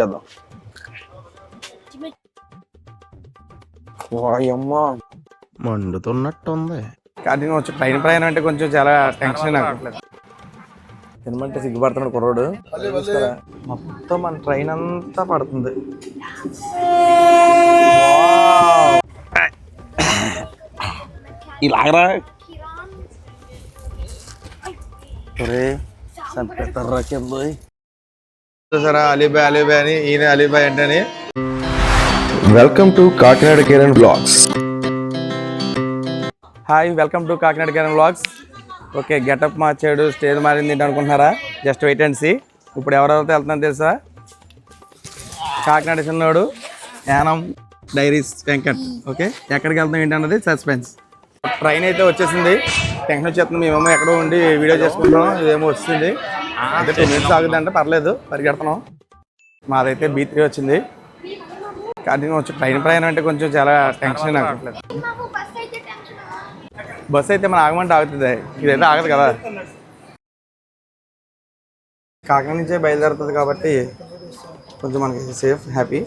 చేద్దాం వాయమ్మా మండుతున్నట్టుంది. కానీ వచ్చి ట్రైన్ ప్రయాణం అంటే కొంచెం చాలా టెన్షన్ నాకు. తినమంటే సిగ్గుపడుతున్నాడు కుర్రోడు? మొత్తం మన ట్రైన్ అంతా పడుతుంది. ఇలాగరా ఒరే చంపేస్తారా కింద చూసారా? అలీబాయ్ అలీబాయ్ అని ఈయన అలీబాయ్ అంటే welcome to Kakinada Kiran blogs. Hi welcome to Kakinada Kiran vlogs okay getup మార్చాడు స్టేజ్ మారింది ఏంటి అనుకుంటున్నారా? జస్ట్ వెయిట్ అండ్ సీ ఇప్పుడు ఎవరెవరితో వెళ్తున్నారో తెలుసా? కాకినాడ చిన్నోడు యానం డైరీస్ వెంకట్. ఓకే ఎక్కడికి వెళ్తాం ఏంటి అన్నది సస్పెన్స్ ట్రైన్ అయితే వచ్చేసింది. టెన్షన్ వచ్చేస్తుంది. మేమేమో ఎక్కడో ఉండి వీడియో చేసుకుంటాం ఇదేమో వచ్చింది అంటే టెన్ మినిట్స్ ఆగుతుందంటే పర్లేదు పరిగెడుతున్నాం. మాదైతే బీ త్రీ వచ్చింది. కానీ వచ్చి ట్రైన్ ప్రయాణం అంటే కొంచెం చాలా టెన్షన్ నాకు. బస్సు అయితే మన ఆగమంటే ఆగుతుంది. ఇదైతే ఆగదు కదా. కాకినాడ నుంచే బయలుదేరుతుంది కాబట్టి కొంచెం మనకి సేఫ్ హ్యాపీ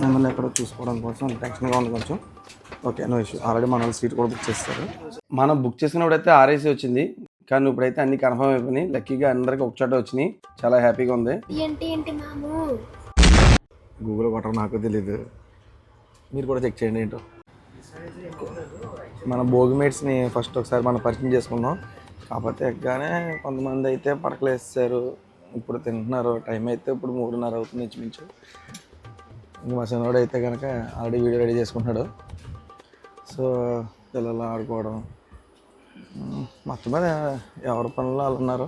మిమ్మల్ని ఎక్కడ చూసుకోవడం కోసం టెన్షన్గా ఉంది కొంచెం. ఓకే నో ఇష్యూ ఆల్రెడీ మన వాళ్ళు సీట్ కూడా బుక్ చేస్తారు. మనం బుక్ చేసినప్పుడైతే ఆర్ఏసీ వచ్చింది. కానీ ఇప్పుడైతే అన్ని కన్ఫర్మ్ అయిపోయినాయి. లక్కీగా అందరికి ఒక చోట వచ్చినాయి. చాలా హ్యాపీగా ఉంది. ఏంటి ఏంటి మాము? గూగుల్ కొట్టడం నాకు తెలీదు. మీరు కూడా చెక్ చేయండి ఏంటో. మన భోగిమేట్స్ని ఫస్ట్ ఒకసారి మనం పరిచయం చేసుకుందాం. కాకపోతే ఎక్కగానే కొంతమంది అయితే పడకలు వేస్తారు ఇప్పుడు తింటున్నారు. టైం అయితే ఇప్పుడు మూడున్నర అవుతుంది ఇంచుమించు ఇంక మా చిన్నవాడు అయితే కనుక ఆల్రెడీ వీడియో రెడీ చేసుకుంటున్నాడు. సో పిల్లలు ఆడుకోవడం మొత్తం మీద ఎవరి పనుల్లో వాళ్ళు ఉన్నారు.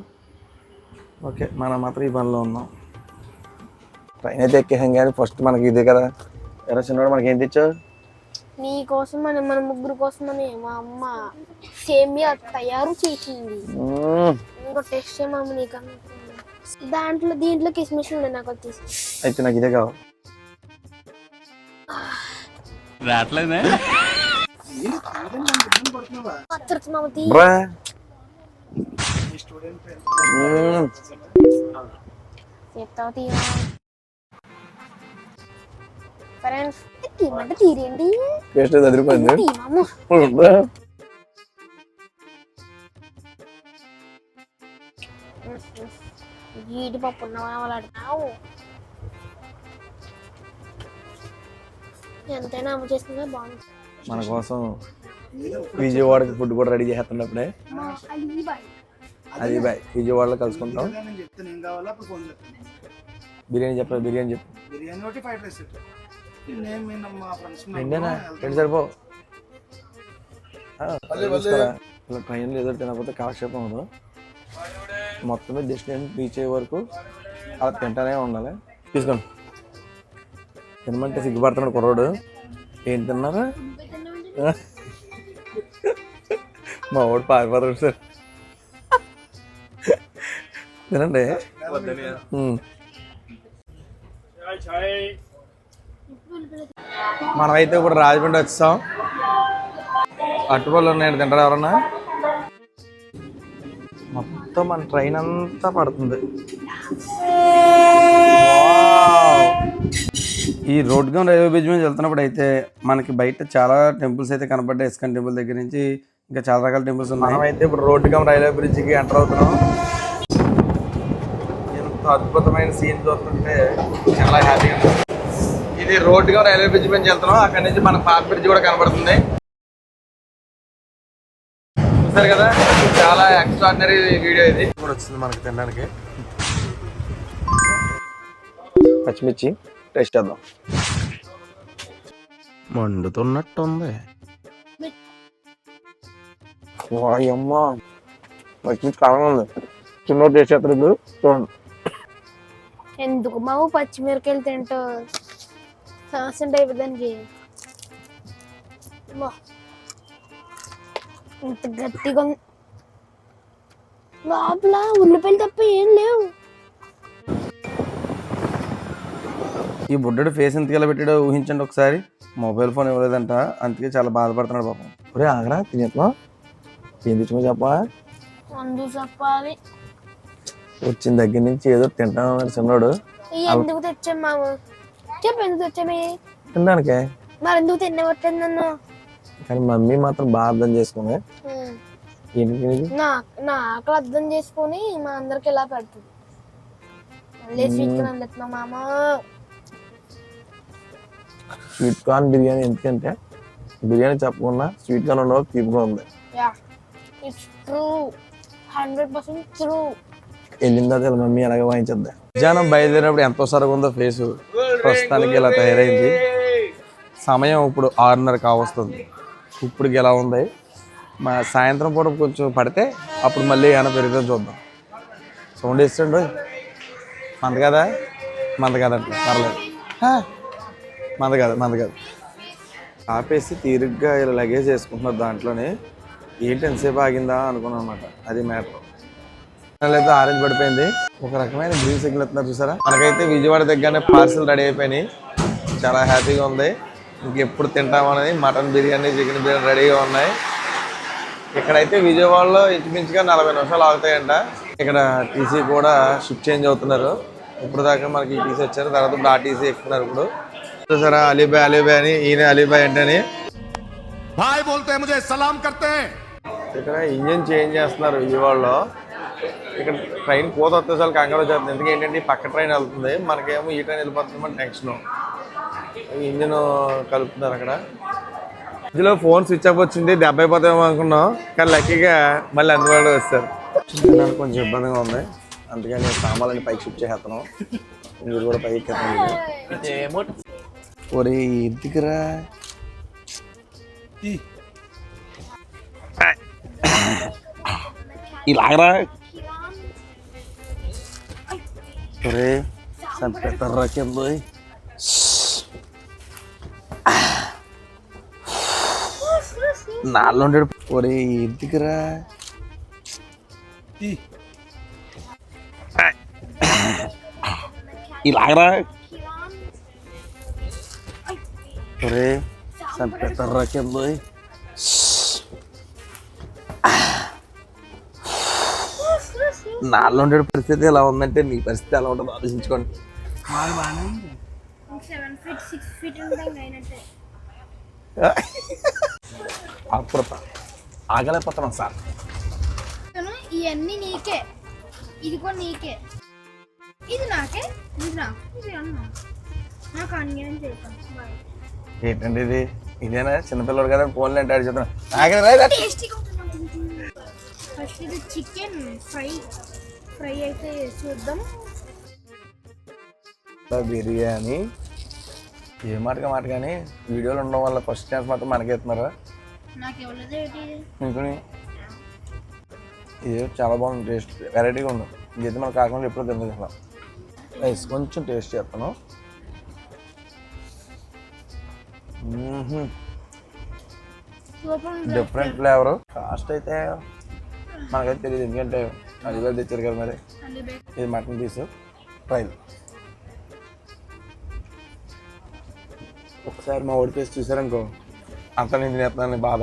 ఓకే మనం మాత్రం ఈ పనిలో ఉన్నాం. ట్రైన్ అయితే ఎక్కేసాం కానీ ఫస్ట్ మనకి ఇదే కదా. ఎరా చిన్నవాడు మనకి ఏం తెచ్చావు? నీ కోసం అని మన ముగ్గురు కోసం అని మా అమ్మ సేమియా తయారు చేసింది. ఇంకో టెస్ట్ చేయమమ్మ నీకు దాంట్లో దీంట్లో కిస్మిస్ ఉండే నాకు వచ్చేసి అయితే నాకు ఇదే కావాలి. పచ్చడి మామ తీ బ్రా. మ్మ్. చెప్తావు తీయ ఫ్రెండ్స్ తీయమంటే తీరేంటి? టేస్ట్ అయితే అదిరిపోయింది. తీయమమ్మ బ్రా. జీడిపప్పు ఉన్న వాళ్ళు ఎంతైనా అమ్మ చేస్తుందో బాగుంది. మన కోసం విజయవాడకి ఫుడ్ కూడా రెడీ చేస్తున్నప్పుడే. అది బాయ్ విజయవాడలో కలుసుకుంటాం. అప్పుడు బిర్యానీ చెప్పాలి బిర్యానీ చెప్పు. బిర్యానీ ఒకటి ఫ్రైడ్ రైస్ రెండేనా రెండు సరిపో? ఇలా ట్రైన్లో ఏదో తినకపోతే కాలక్షేపం ఉండదు. మొత్తం మీద డెస్టినేషన్ రీచ్ అయ్యే వరకు అలా తింటానే ఉండాలి. తీసుకోండి. తినమంటే సిగ్గుపడుతున్నాడు కుర్రోడు. ఏం తిన్నారా? మా వాడు పారిపోతాడు సార్. తినండి. మనమైతే ఇప్పుడు రాజమండ్రి వచ్చాం. అట్టుపళ్ళు ఉన్నాయండి తింటారా ఎవరన్నా? మొత్తం మన ట్రైన్ అంతా పడుతుంది! ఈ రోడ్ గమ్ రైల్వే బ్రిడ్జ్ మీద వెళ్తున్నప్పుడు అయితే మనకి బయట చాలా టెంపుల్స్ అయితే కనపడ్డాయి. ఇస్కాన్ టెంపుల్ దగ్గర నుంచి ఇంకా చాలా రకాల టెంపుల్స్ ఉన్నాయి. మనమైతే ఇప్పుడు రోడ్ గమ్ రైల్వే బ్రిడ్జ్కి ఎంటర్ అవుతున్నాం. ఎంత అద్భుతమైన సీన్ చూస్తుంటే చాలా హ్యాపీగా ఉంది. ఇది రోడ్గా రైల్వే బ్రిడ్జ్ మీద వెళ్తున్నాం. అక్కడ నుంచి మన పాత బ్రిడ్జ్ కూడా కనబడుతుంది. చూసారు కదా? చాలా ఎక్స్ట్రాడినరీ వీడియో ఇది. కూడా వచ్చింది మనకి తినడానికి. పచ్చిమిర్చి. టేస్ట్ చేద్దాం. మండుతున్నట్టుంది. వాయమ్మ. పచ్చిమిర్చి కాలంగా ఉంది. చిన్న టేస్ట్ చేస్తారు ఇప్పుడు. చూడండి. ఎందుకు మావు పచ్చిమిరకాయలు తింటావు? సాసంట్ అయిపోదానికి. ఇంత గట్టిగా ఉంది. లోపల ఉల్లిపాయలు తప్ప ఏం లేవు. ఈ బుడ్డడు ఫేస్ ఎంతకెలా పెట్టాడో ఊహించండి ఒకసారి. మొబైల్ ఫోన్ ఇవ్వలేదంట. అందుకే చాలా బాధపడుతున్నాడు పాపం. ఒరే ఆగరా తినేస్తున్నా ఏం తెచ్చుకో చెప్పా మందు చెప్పాలి. వచ్చిన దగ్గర నుంచి ఏదో తింటాను చిన్నోడు. ఎందుకు తెచ్చాం మామ చెప్పు ఎందుకు తెచ్చామి? తినడానికే? మరి ఎందుకు తినవట్లేదు నన్ను? కానీ మమ్మీ మాత్రం బాగా అర్థం ఇది? నా నా ఆకలి అర్థం చేసుకొని మా అందరికి ఇలా పెడుతుంది. మళ్ళీ స్వీట్కి నన్ను మామ? స్వీట్ కార్న్ బిర్యానీ ఎందుకంటే బిర్యానీ చెప్పకుండా స్వీట్ కార్న్ ఉండవు తీపిగా ఉంది. వెళ్ళిన తర్వాత మమ్మీ అలాగే వాయించద్దా? మధ్యాహ్నం బయలుదేరినప్పుడు ఎంతో సరగా ఉందో ఫేస్. ప్రస్తుతానికి ఇలా తయారైంది. సమయం ఇప్పుడు ఆరున్నర కావస్తుంది ఇప్పటికి ఎలా ఉంది? మా సాయంత్రం పూట కొంచెం పడితే అప్పుడు మళ్ళీ ఏమైనా పెరుగుతుంది చూద్దాం. సౌండ్ ఇస్తుండు మంద కదా? మంద కదంట పర్లేదు. హా. మంద కాదు మంద కాదు. ఆపేసి తీరిగ్గా ఇలా లగేజ్ వేసుకుంటున్నారు దాంట్లోనే. ఏంటి ఎంతసేపు ఆగిందా అనుకున్నాను అనమాట అది మ్యాటర్. అయితే ఆరెంజ్ పడిపోయింది. ఒక రకమైన గ్రీన్ సిగ్నల్ ఇస్తున్నారు చూసారా? మనకైతే విజయవాడ దగ్గరనే పార్సిల్ రెడీ అయిపోయినాయి. చాలా హ్యాపీగా ఉంది. ఇంకెప్పుడు తింటామనేది మటన్ బిర్యానీ చికెన్ బిర్యానీ రెడీగా ఉన్నాయి. ఇక్కడైతే విజయవాడలో ఇంచుమించుగా నలభై నిమిషాలు ఆగుతాయంట. ఇక్కడ టీసీ కూడా షిఫ్ట్ చేంజ్ అవుతున్నారు. ఇప్పుడు దాకా మనకి టీసీ వచ్చారు. తర్వాత ఇప్పుడు ఆ టీసీ ఎక్కుతున్నారు ఇప్పుడు. సరే అలీబాయ్ అలీబాయ్ అని ఈయన అలీబాయ్ అంటే బాయ్ బోల్తే ముజే సలాం కర్తే ఇక్కడ ఇంజన్ చేంజ్ చేస్తున్నారు విజయవాడలో ఇక్కడ ట్రైన్ కోత వచ్చేసరికి కంగారు వచ్చేస్తుంది. ఎందుకంటే ఏంటంటే పక్క ట్రైన్ వెళ్తుంది. మనకేమో ఈ ట్రైన్ వెళ్ళిపోతుంది మన టెన్షన్ ఇంజిన్ కలుపుతున్నారు అక్కడ. ఇందులో ఫోన్ స్విచ్ ఆఫ్ వచ్చింది. డెబ్బై పోతామో అనుకున్నాం. కానీ లక్కీగా మళ్ళీ అందుబాటులో వస్తారు కొంచెం ఇబ్బందిగా ఉంది. అందుకని సామాన్లన్నీ పైకి షిఫ్ట్ చేస్తాను మీరు కూడా పైకి ఒరే ఎందుకురా? ఇలాగరా ఒరే చంపేస్తారా కింద నాలో ఉండేడు ఒరే ఎందుకురా? ఇలాగరా ఒరే కింద నాలో ఉండే పరిస్థితి ఎలా ఉందంటే నీ పరిస్థితి ఎలా ఉంటుందో ఆలోచించుకోండి. ఆకుపడతా ఆగలేకపోతున్నాం సార్. ఇవన్నీ నీకే. ఇది కూడా నీకే. ఇది నాకే? ఇది నాకు? ఇది అన్నా. నాకు అన్యాయం చేయకండి ఏంటండి ఇది? ఇదేనా? చిన్నపిల్లడు కదా ఫోన్లు అంటే ఫస్ట్ ఇది చికెన్ ఫ్రై ఫ్రై అయితే చూద్దాం. బిర్యానీ. ఏ మాటగా మాట కానీ వీడియోలు ఉండడం వల్ల ఫస్ట్ ఛాన్స్ మాత్రం మనకే ఇస్తున్నారు. ఇంకొని? ఇది చాలా బాగుంది టేస్ట్. వెరైటీగా ఉంది. ఇదైతే మనకు కాకుండా ఎప్పుడు అసలు రైస్ కొంచెం టేస్ట్ చేస్తాను డిఫరెంట్ ఫ్లేవర్ కాస్ట్ అయితే మనకైతే తెలియదు ఎందుకంటే అది వేలు తెచ్చారు కదా మరి. ఇది మటన్ పీస్ ఫ్రై ఒకసారి మా ఓడి పీస్ చూసారనుకో అంత నేను తినేస్తాను బాధ.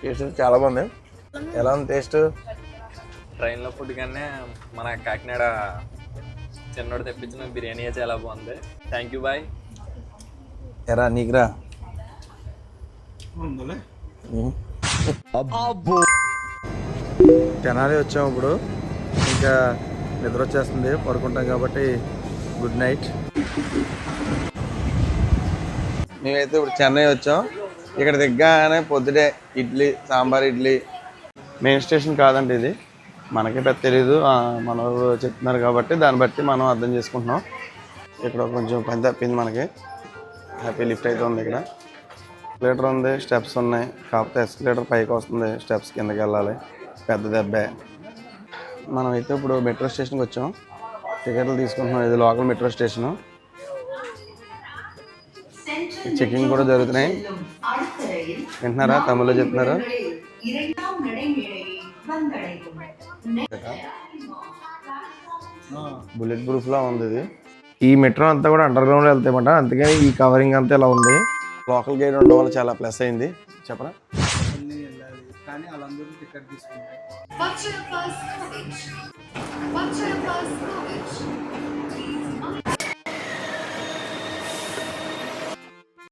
టేస్ట్ చాలా బాగుంది. ఎలా ఉంది టేస్ట్ ట్రైన్లో ఫుడ్ కన్నా మన కాకినాడ చిన్నోడు తెప్పించిన బిర్యానీ చాలా బాగుంది? థ్యాంక్ యూ బాయ్ ఎరా నీకురా. తెనాలి వచ్చాము ఇప్పుడు. ఇంకా నిద్ర వచ్చేస్తుంది పడుకుంటాం కాబట్టి గుడ్ నైట్ మేమైతే ఇప్పుడు చెన్నై వచ్చాం. ఇక్కడ దిగ్గానే పొద్దుడే ఇడ్లీ సాంబార్ ఇడ్లీ. మెయిన్ స్టేషన్ కాదండి ఇది. మనకి పెద్ద తెలీదు. మన చెప్తున్నారు కాబట్టి దాన్ని బట్టి మనం అర్థం చేసుకుంటున్నాం. ఇక్కడ కొంచెం పని తప్పింది మనకి. హ్యాపీ లిఫ్ట్ అయితే ఉంది ఇక్కడ. ఎస్కలేటర్ ఉంది స్టెప్స్ ఉన్నాయి. కాకపోతే ఎస్కలేటర్ పైకి వస్తుంది స్టెప్స్ కిందకి వెళ్ళాలి. పెద్ద దెబ్బే. మనం అయితే ఇప్పుడు మెట్రో స్టేషన్కి వచ్చాం. టికెట్లు తీసుకుంటున్నాం. ఇది లోకల్ మెట్రో స్టేషను చెకింగ్ కూడా జరుగుతున్నాయి. వింటున్నారా? తమిళ్ళో చెప్తున్నారు? బుల్లెట్ ప్రూఫ్ లా ఉంది ఇది ఈ మెట్రో అంతా కూడా అండర్ గ్రౌండ్ వెళ్తాయన్నమాట. అందుకని ఈ కవరింగ్ అంతా ఇలా ఉంది. లోకల్ గైడ్ ఉండడం వల్ల చాలా ప్లస్ అయింది. చెప్పరా? కానీ వాళ్ళందరూ టికెట్ తీసుకుంటారు